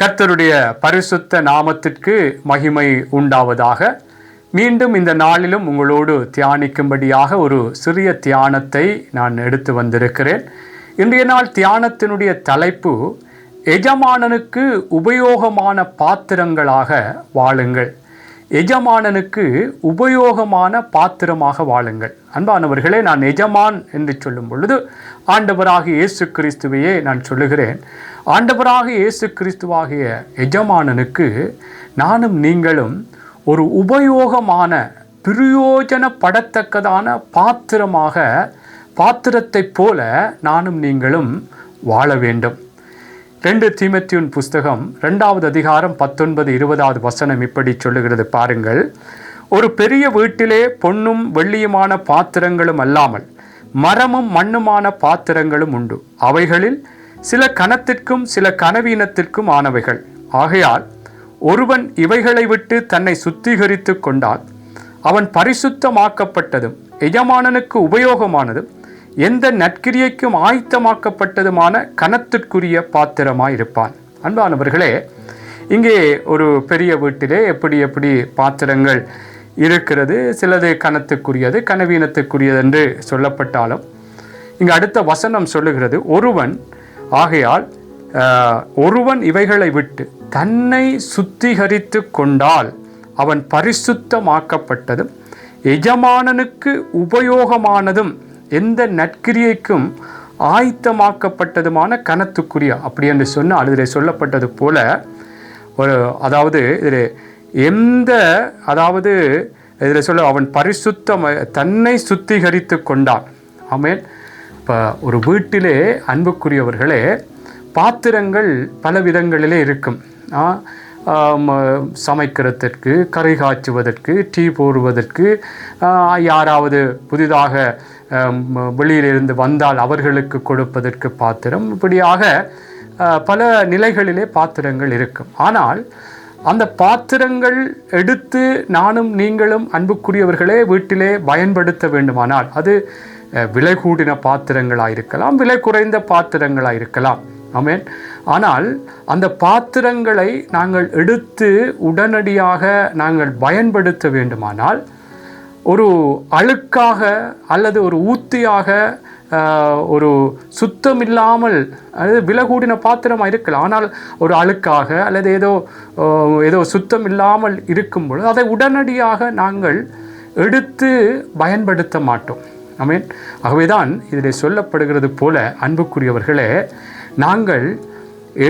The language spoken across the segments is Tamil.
கர்த்தருடைய பரிசுத்த நாமத்திற்கு மகிமை உண்டாவதாக. மீண்டும் இந்த நாளிலும் உங்களோடு தியானிக்கும்படியாக ஒரு சிறிய தியானத்தை நான் எடுத்து வந்திருக்கிறேன். இன்றைய நாள் தியானத்தினுடைய தலைப்பு எஜமானனுக்கு உபயோகமான பாத்திரங்களாக வாழுங்கள். எஜமானனுக்கு உபயோகமான பாத்திரமாக வாழுங்கள். அன்பானவர்களே நான் எஜமான் என்று சொல்லும் பொழுது ஆண்டவராக இயேசு கிறிஸ்துவையே நான் சொல்லுகிறேன். ஆண்டவராக இயேசு கிறிஸ்துவாகிய எஜமானனுக்கு நானும் நீங்களும் ஒரு உபயோகமான பிரயோஜனப்படத்தக்கதான பாத்திரமாக பாத்திரத்தைப் போல நானும் நீங்களும் வாழ வேண்டும். ரெண்டு தீமத்தியூன் புஸ்தகம் ரெண்டாவது அதிகாரம் பத்தொன்பது இருபதாவது வசனம் இப்படி சொல்லுகிறது. பாருங்கள். ஒரு பெரிய வீட்டிலே பொன்னும் வெள்ளியுமான பாத்திரங்களும் அல்லாமல் மரமும் மண்ணுமான பாத்திரங்களும் உண்டு. அவைகளில் சில கணத்திற்கும் சில கனவீனத்திற்கும் ஆனவைகள். ஆகையால் ஒருவன் இவைகளை விட்டு தன்னை சுத்திகரித்து கொண்டால் அவன் பரிசுத்தமாக்கப்பட்டதும் எஜமானனுக்கு உபயோகமானதும் எந்த நற்கிரியைக்கும் ஆயத்தமாக்கப்பட்டதுமான கனத்திற்குரிய பாத்திரமாயிருப்பான். அன்பானவர்களே இங்கே ஒரு பெரிய வீட்டிலே எப்படி எப்படி பாத்திரங்கள் இருக்கிறது சிலது கனத்துக்குரியது கனவீனத்துக்குரியது என்று சொல்லப்பட்டாலும் இங்கு அடுத்த வசனம் சொல்லுகிறது ஒருவன் ஆகையால் ஒருவன் இவைகளை விட்டு தன்னை சுத்திகரித்து கொண்டால் அவன் பரிசுத்தமாக்கப்பட்டதும் எஜமானனுக்கு உபயோகமானதும் எந்த நற்கிரியைக்கும் ஆயத்தமாக்கப்பட்டதுமான கனத்துக்குரிய அப்படி என்று சொன்னால் இதில் சொல்லப்பட்டது போல ஒரு அதாவது இதில் எந்த அதாவது இதில் சொல்ல அவன் பரிசுத்தம் தன்னை சுத்திகரித்து கொண்டான். ஆமென். இப்போ ஒரு வீட்டிலே அன்புக்குரியவர்களே பாத்திரங்கள் பல விதங்களிலே இருக்கும். சமைக்கிறதற்கு கறி காய்ச்சுவதற்கு டீ போடுவதற்கு யாராவது புதிதாக வெளியிலிருந்து வந்தால் அவர்களுக்கு கொடுப்பதற்கு பாத்திரம். இப்படியாக பல நிலைகளிலே பாத்திரங்கள் இருக்கும். ஆனால் அந்த பாத்திரங்கள் எடுத்து நானும் நீங்களும் அன்புக்குரியவர்களே வீட்டிலே பயன்படுத்த வேண்டுமானால் அது விலை கூடின பாத்திரங்களாக இருக்கலாம் விலை குறைந்த பாத்திரங்களாக இருக்கலாம். ஆமேன். ஆனால் அந்த பாத்திரங்களை நாங்கள் எடுத்து உடனடியாக நாங்கள் பயன்படுத்த வேண்டுமானால் ஒரு அழுக்காக அல்லது ஒரு ஊத்தியாக ஒரு சுத்தம் இல்லாமல் அதாவது விலகூடின பாத்திரமாக இருக்கலாம். ஆனால் ஒரு அழுக்காக அல்லது ஏதோ ஏதோ சுத்தம் இல்லாமல் இருக்கும் பொழுது அதை உடனடியாக நாங்கள் எடுத்து பயன்படுத்த மாட்டோம். ஆமென். ஆகவேதான் இதில் சொல்லப்படுகிறது போல அன்புக்குரியவர்களே நாங்கள்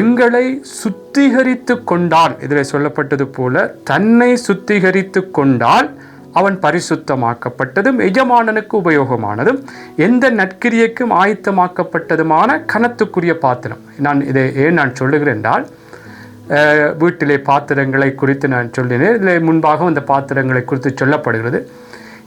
எங்களை சுத்திகரித்து கொண்டால் இதில் சொல்லப்பட்டது போல தன்னை சுத்திகரித்து கொண்டால் அவன் பரிசுத்தமாக்கப்பட்டதும் எஜமானனுக்கு உபயோகமானதும் எந்த நற்கிரியைக்கும் ஆயத்தமாக்கப்பட்டதுமான கனத்துக்குரிய பாத்திரம். நான் இதை ஏன் நான் சொல்லுகிறேன் என்றால் வீட்டிலே பாத்திரங்களை குறித்து நான் சொல்லினேன். இதில் முன்பாக அந்த பாத்திரங்களை குறித்து சொல்லப்படுகிறது.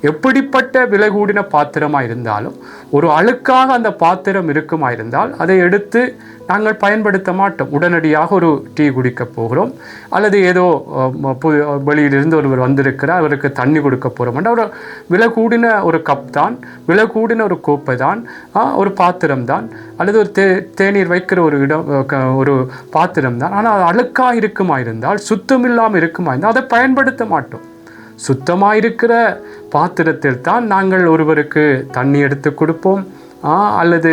எப்படிப்பட்ட விலை கூடின பாத்திரமாக இருந்தாலும் ஒரு அழுக்காக அந்த பாத்திரம் இருக்குமா இருந்தால் அதை எடுத்து நாங்கள் பயன்படுத்த மாட்டோம். உடனடியாக ஒரு டீ குடிக்க போகிறோம். அல்லது ஏதோ பு- வெளியிலிருந்து ஒருவர் வந்திருக்கிறார் அவருக்கு தண்ணி கொடுக்க போகிறோம். ஒரு விலை கூடின ஒரு கப் தான் விலை கூடின ஒரு கோப்பை தான் ஒரு பாத்திரம் தான் அல்லது ஒரு தே தேநீர் வைக்கிற ஒரு இடம் ஒரு பாத்திரம் தான். ஆனால் அது அழுக்காக இருக்குமா இருந்தால் சுத்தமில்லாமல் இருக்குமா இருந்தால் அதை பயன்படுத்த மாட்டோம். சுத்தமாக இருக்கிற பாத்திரத்தில் தான் நாங்கள் ஒருவருக்கு தண்ணி எடுத்து கொடுப்போம். அல்லது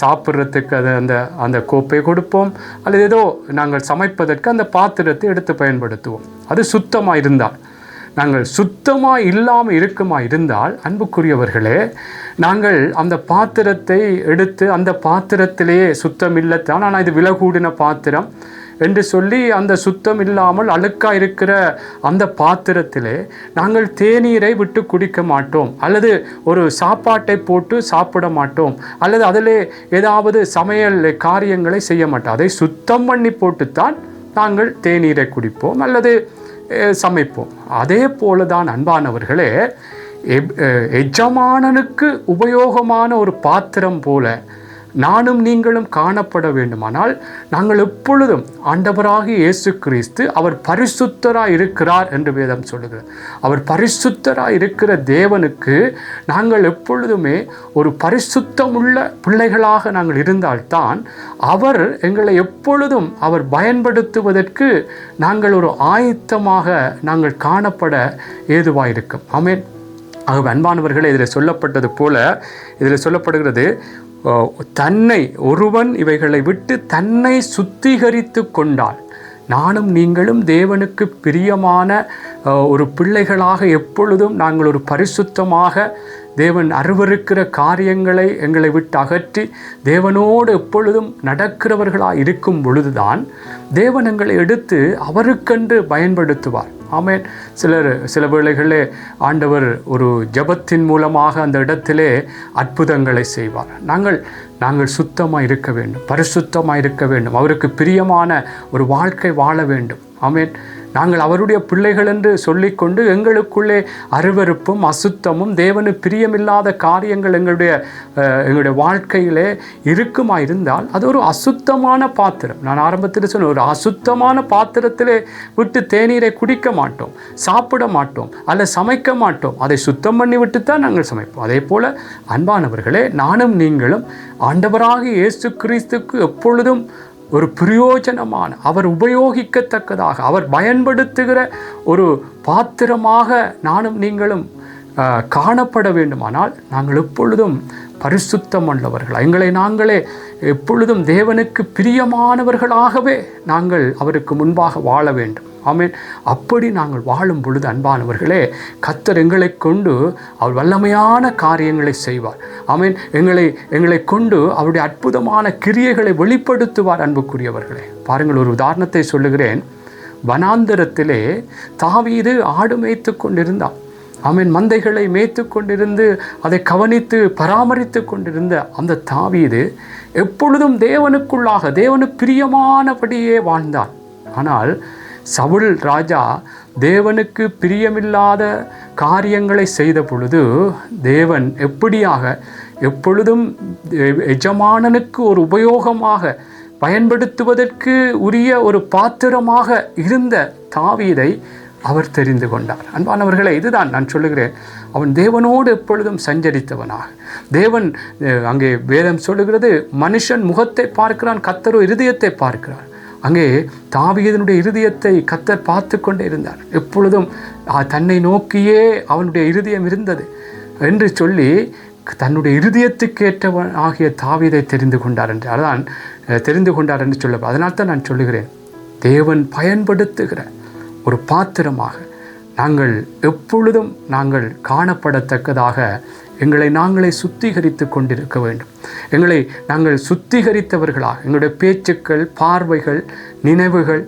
சாப்பிட்றதுக்கு அது அந்த அந்த கோப்பை கொடுப்போம். அல்லது ஏதோ நாங்கள் சமைப்பதற்கு அந்த பாத்திரத்தை எடுத்து பயன்படுத்துவோம். அது சுத்தமாக இருந்தால். நாங்கள் சுத்தமாக இல்லாமல் இருக்குமா இருந்தால் அன்புக்குரியவர்களே நாங்கள் அந்த பாத்திரத்தை எடுத்து அந்த பாத்திரத்திலேயே சுத்தம் இல்லத்தான் ஆனால் இது விலகூடின பாத்திரம். என்று சொல்லி அந்த சுத்தம் இல்லாமல் அழுக்காக இருக்கிற அந்த பாத்திரத்திலே நாங்கள் தேநீரை விட்டு குடிக்க மாட்டோம். அல்லது ஒரு சாப்பாட்டை போட்டு சாப்பிட மாட்டோம். அல்லது அதில் ஏதாவது சமையல் காரியங்களை செய்ய மாட்டோம். அதை சுத்தம் பண்ணி போட்டுத்தான் நாங்கள் தேநீரை குடிப்போம். அல்லது சமைப்போம். அதே போல தான் அன்பானவர்களே எப்- எஜமானனுக்கு உபயோகமான ஒரு பாத்திரம் போல நானும் நீங்களும் காணப்பட வேண்டுமானால் நாங்கள் எப்பொழுதும் ஆண்டவராக இயேசு கிறிஸ்து அவர் பரிசுத்தராக இருக்கிறார் என்று வேதம் சொல்லுகிறது. அவர் பரிசுத்தராக இருக்கிற தேவனுக்கு நாங்கள் எப்பொழுதுமே ஒரு பரிசுத்தமுள்ள பிள்ளைகளாக நாங்கள் இருந்தால்தான் அவர் எங்களை எப்பொழுதும் அவர் பயன்படுத்துவதற்கு நாங்கள் ஒரு ஆயத்தமாக நாங்கள் காணப்பட ஏதுவாயிருக்கும். ஆமேன். ஆகவே அன்பானவர்களே இதில் சொல்லப்பட்டது போல இதில் சொல்லப்படுகிறது தன்னை ஒருவன் இவைகளை விட்டு தன்னை சுத்திகரித்து கொண்டால் நானும் நீங்களும் தேவனுக்கு பிரியமான அஹ், ஒரு பிள்ளைகளாக எப்பொழுதும் நாங்கள் ஒரு பரிசுத்தமாக தேவன் அருவருக்கிற காரியங்களை எங்களை விட்டு அகற்றி தேவனோடு எப்பொழுதும் நடக்கிறவர்களாக இருக்கும் பொழுதுதான் தேவன் எங்களை எடுத்து அவருக்கென்று பயன்படுத்துவார். ஆமேன். சிலர் சில வேளைகளிலே ஆண்டவர் ஒரு ஜெபத்தின் மூலமாக அந்த இடத்திலே அற்புதங்களை செய்வார். நாங்கள் நாங்கள் சுத்தமாக இருக்க வேண்டும் பரிசுத்தமாக இருக்க வேண்டும். அவருக்கு பிரியமான ஒரு வாழ்க்கை வாழ வேண்டும். ஆமேன். நாங்கள் அவருடைய பிள்ளைகள் என்று சொல்லிக்கொண்டு எங்களுக்குள்ளே அருவருப்பும் அசுத்தமும் தேவனு பிரியமில்லாத காரியங்கள் எங்களுடைய எங்களுடைய வாழ்க்கையிலே இருக்குமா இருந்தால் அது ஒரு அசுத்தமான பாத்திரம். நான் ஆரம்பத்தில் சொன்ன ஒரு அசுத்தமான பாத்திரத்திலே விட்டு தேநீரை குடிக்க மாட்டோம் சாப்பிட மாட்டோம் அல்ல சமைக்க மாட்டோம். அதை சுத்தம் பண்ணி விட்டு தான் நாங்கள் சமைப்போம். அதே போல் அன்பானவர்களே நானும் நீங்களும் ஆண்டவராக இயேசு கிறிஸ்துக்கு எப்பொழுதும் ஒரு பிரயோஜனமான அவர் உபயோகிக்கத்தக்கதாக அவர் பயன்படுத்துகிற ஒரு பாத்திரமாக நானும் நீங்களும் காணப்பட வேண்டுமானால் நாங்கள் எப்பொழுதும் பரிசுத்தம் உள்ளவர்கள் எங்களை நாங்களே எப்பொழுதும் தேவனுக்கு பிரியமானவர்களாகவே நாங்கள் அவருக்கு முன்பாக வாழ வேண்டும். ஆமேன். அப்படி நாங்கள் வாழும் பொழுது அன்பானவர்களே கத்தர் எங்களை கொண்டு அவர் வல்லமையான காரியங்களை செய்வார். ஆமேன். எங்களை எங்களை கொண்டு அவருடைய அற்புதமான கிரியைகளை வெளிப்படுத்துவார் அன்புக்குரியவர்களே. பாருங்கள் ஒரு உதாரணத்தை சொல்லுகிறேன். வனாந்தரத்திலே தாவீது ஆடு மேய்த்து கொண்டிருந்தான். ஆமென். மந்தைகளை மேய்த்து கொண்டிருந்து அதை கவனித்து பராமரித்து கொண்டிருந்த அந்த தாவீது எப்பொழுதும் தேவனுக்குள்ளாக தேவனுக்கு பிரியமானபடியே வாழ்ந்தான். ஆனால் சவுல் ராஜா தேவனுக்கு பிரியமில்லாத காரியங்களை செய்த பொழுது தேவன் எப்படியாக எப்பொழுதும் எஜமானனுக்கு ஒரு உபயோகமாக பயன்படுத்துவதற்கு உரிய ஒரு பாத்திரமாக இருந்த தாவீதை அவர் தெரிந்து கொண்டார். அன்பானவர்களை இதுதான் நான் சொல்லுகிறேன். அவன் தேவனோடு எப்பொழுதும் சஞ்சரித்தவனாக. தேவன் அங்கே வேதம் சொல்லுகிறது மனுஷன் முகத்தை பார்க்கிறான் கத்தரோ இருதயத்தை பார்க்கிறார். அங்கே தாவியதனுடைய இருதயத்தை கத்தர் பார்த்து கொண்டே இருந்தார். எப்பொழுதும் தன்னை நோக்கியே அவனுடைய இருதயம் இருந்தது என்று சொல்லி தன்னுடைய இருதயத்துக்கேற்றவன் ஆகிய தாவீதை தெரிந்து கொண்டார் என்று அதான் தெரிந்து கொண்டார் என்று சொல்ல அதனால் தான் நான் சொல்லுகிறேன் தேவன் பயன்படுத்துகிற ஒரு பாத்திரமாக நாங்கள் எப்பொழுதும் நாங்கள் காணப்படத்தக்கதாக எங்களை நாங்களே சுத்திகரித்து கொண்டிருக்க வேண்டும். எங்களை நாங்கள் சுத்திகரித்தவர்களாக எங்களுடைய பேச்சுக்கள் பார்வைகள் நினைவுகள்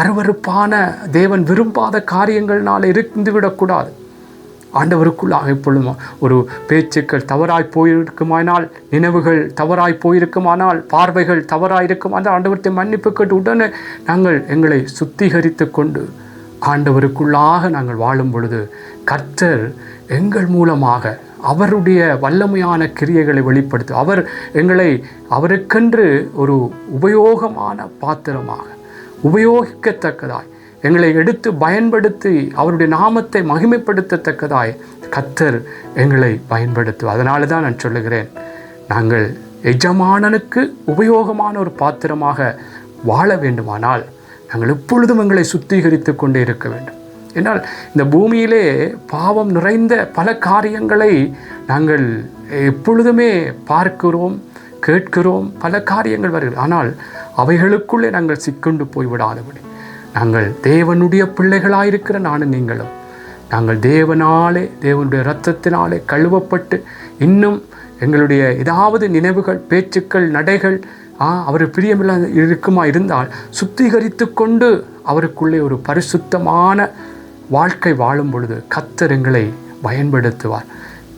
அருவருப்பான தேவன் விரும்பாத காரியங்கள்னால இருந்துவிடக்கூடாது ஆண்டவருக்குள்ளாக எப்பொழுதும் ஒரு பேச்சுக்கள் தவறாய் போயிருக்குமானால் நினைவுகள் தவறாய் போயிருக்குமானால் பார்வைகள் தவறாயிருக்குமானால் ஆண்டவர்த்தை மன்னிப்பு கேட்டு உடனே நாங்கள் எங்களை சுத்திகரித்து கொண்டு ஆண்டவருக்குள்ளாக நாங்கள் வாழும் பொழுது கர்த்தர் எங்கள் மூலமாக அவருடைய வல்லமையான கிரியைகளை வெளிப்படுத்தும் அவர் எங்களை அவருக்கென்று ஒரு உபயோகமான பாத்திரமாக உபயோகிக்கத்தக்கதாய் எங்களை எடுத்து பயன்படுத்தி அவருடைய நாமத்தை மகிமைப்படுத்தத்தக்கதாய் கத்தர் எங்களை பயன்படுத்தும் அதனால தான் நான் சொல்லுகிறேன் நாங்கள் எஜமானனுக்கு உபயோகமான ஒரு பாத்திரமாக வாழ வேண்டுமானால் நாங்கள் எப்பொழுதும் எங்களை சுத்திகரித்து கொண்டே இருக்க வேண்டும். என்னால் இந்த பூமியிலே பாவம் நிறைந்த பல காரியங்களை நாங்கள் எப்பொழுதுமே பார்க்கிறோம் கேட்கிறோம் பல காரியங்கள் வருகிறது. ஆனால் அவைகளுக்குள்ளே நாங்கள் சிக்கொண்டு போய்விடாதபடி. நாங்கள் தேவனுடைய பிள்ளைகளாயிருக்கிற நானும் நீங்களும். நாங்கள் தேவனாலே தேவனுடைய இரத்தத்தினாலே கழுவப்பட்டு இன்னும் எங்களுடைய ஏதாவது நினைவுகள் பேச்சுக்கள் நடைகள் அவர் பிரியமில்லாத இருக்குமா இருந்தால் சுத்திகரித்து கொண்டு அவருக்குள்ளே ஒரு பரிசுத்தமான வாழ்க்கை வாழும் பொழுது கத்தர் எங்களை பயன்படுத்துவார்.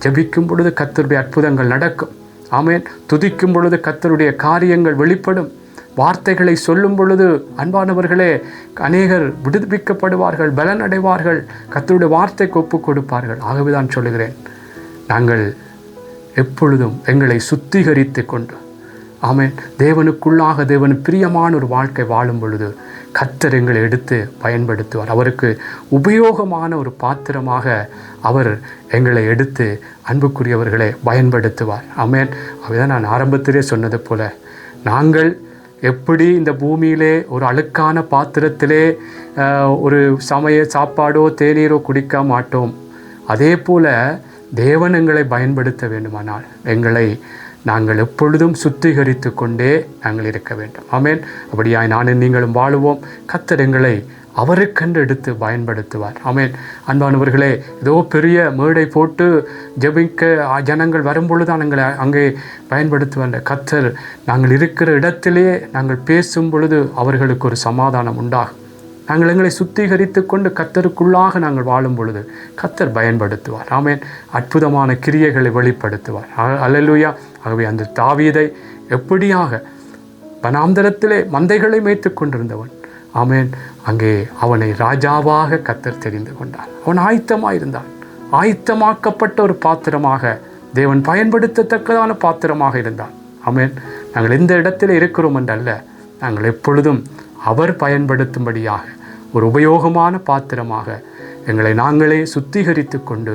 ஜெபிக்கும் பொழுது கத்தருடைய அற்புதங்கள் நடக்கும். ஆமேன். துதிக்கும் பொழுது கத்தருடைய காரியங்கள் வெளிப்படும். வார்த்தைகளை சொல்லும் பொழுது அன்பானவர்களே அநேகர் விடுவிக்கப்படுவார்கள் பலன் அடைவார்கள் கத்தருடைய வார்த்தைக்கு ஒப்பு கொடுப்பார்கள். ஆகவே தான் சொல்லுகிறேன் நாங்கள் எப்பொழுதும் எங்களை சுத்திகரித்து கொண்டு ஆமென். தேவனுக்குள்ளாக தேவன் பிரியமான ஒரு வாழ்க்கை வாழும் பொழுது கத்தர் எங்களை எடுத்து பயன்படுத்துவார். அவருக்கு உபயோகமான ஒரு பாத்திரமாக அவர் எங்களை எடுத்து அன்புக்குரியவர்களை பயன்படுத்துவார். ஆமேன். அதுதான் நான் ஆரம்பத்திலே சொன்னது போல நாங்கள் எப்படி இந்த பூமியிலே ஒரு அழுக்கான பாத்திரத்திலே ஒரு சமய சாப்பாடோ தேநீரோ குடிக்க மாட்டோம். அதே போல தேவன் எங்களை பயன்படுத்த வேண்டுமானால் எங்களை நாங்கள் எப்பொழுதும் சுத்திகரித்து கொண்டே நாங்கள் இருக்க வேண்டும். ஆமேன். அப்படியாய் நானும் நீங்களும் வாழுவோம். கத்தர் எங்களை அவருக்கென்று எடுத்து பயன்படுத்துவார். ஆமேன். அன்பானவர்களே ஏதோ பெரிய மேடை போட்டு ஜெபிக்க ஜனங்கள் வரும்பொழுது எங்களை அங்கே பயன்படுத்துவார் கத்தர் நாங்கள் இருக்கிற இடத்திலே நாங்கள் பேசும் பொழுது அவர்களுக்கு ஒரு சமாதானம் உண்டாகும். நாங்கள் எங்களை சுத்திகரித்து கொண்டு கத்தருக்குள்ளாக நாங்கள் வாழும் பொழுது கத்தர் பயன்படுத்துவார். ஆமேன். அற்புதமான கிரியைகளை வெளிப்படுத்துவார். அ- ஆகவே அந்த தாவீதை எப்படியாக வனாந்தரத்திலே மந்தைகளை மேய்த்து கொண்டிருந்தவன். ஆமேன். அங்கே அவனை ராஜாவாக கத்தர் தெரிந்து கொண்டான் அவன் ஆயத்தமாக இருந்தான் ஆயத்தமாக்கப்பட்ட ஒரு பாத்திரமாக தேவன் பயன்படுத்தத்தக்கதான பாத்திரமாக இருந்தான். ஆமேன். நாங்கள் எந்த இடத்துல இருக்கிறோம் என்றல்ல நாங்கள் எப்பொழுதும் அவர் பயன்படுத்தும்படியாக ஒரு உபயோகமான பாத்திரமாக எங்களை நாங்களே சுத்திகரித்து கொண்டு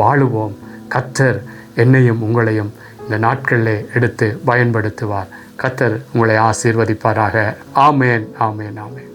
வாழுவோம். கத்தர் என்னையும் உங்களையும் இந்த நாட்களிலே எடுத்து பயன்படுத்துவார். கத்தர் உங்களை ஆசீர்வதிப்பாராக. ஆமேன் ஆமேன் ஆமேன்.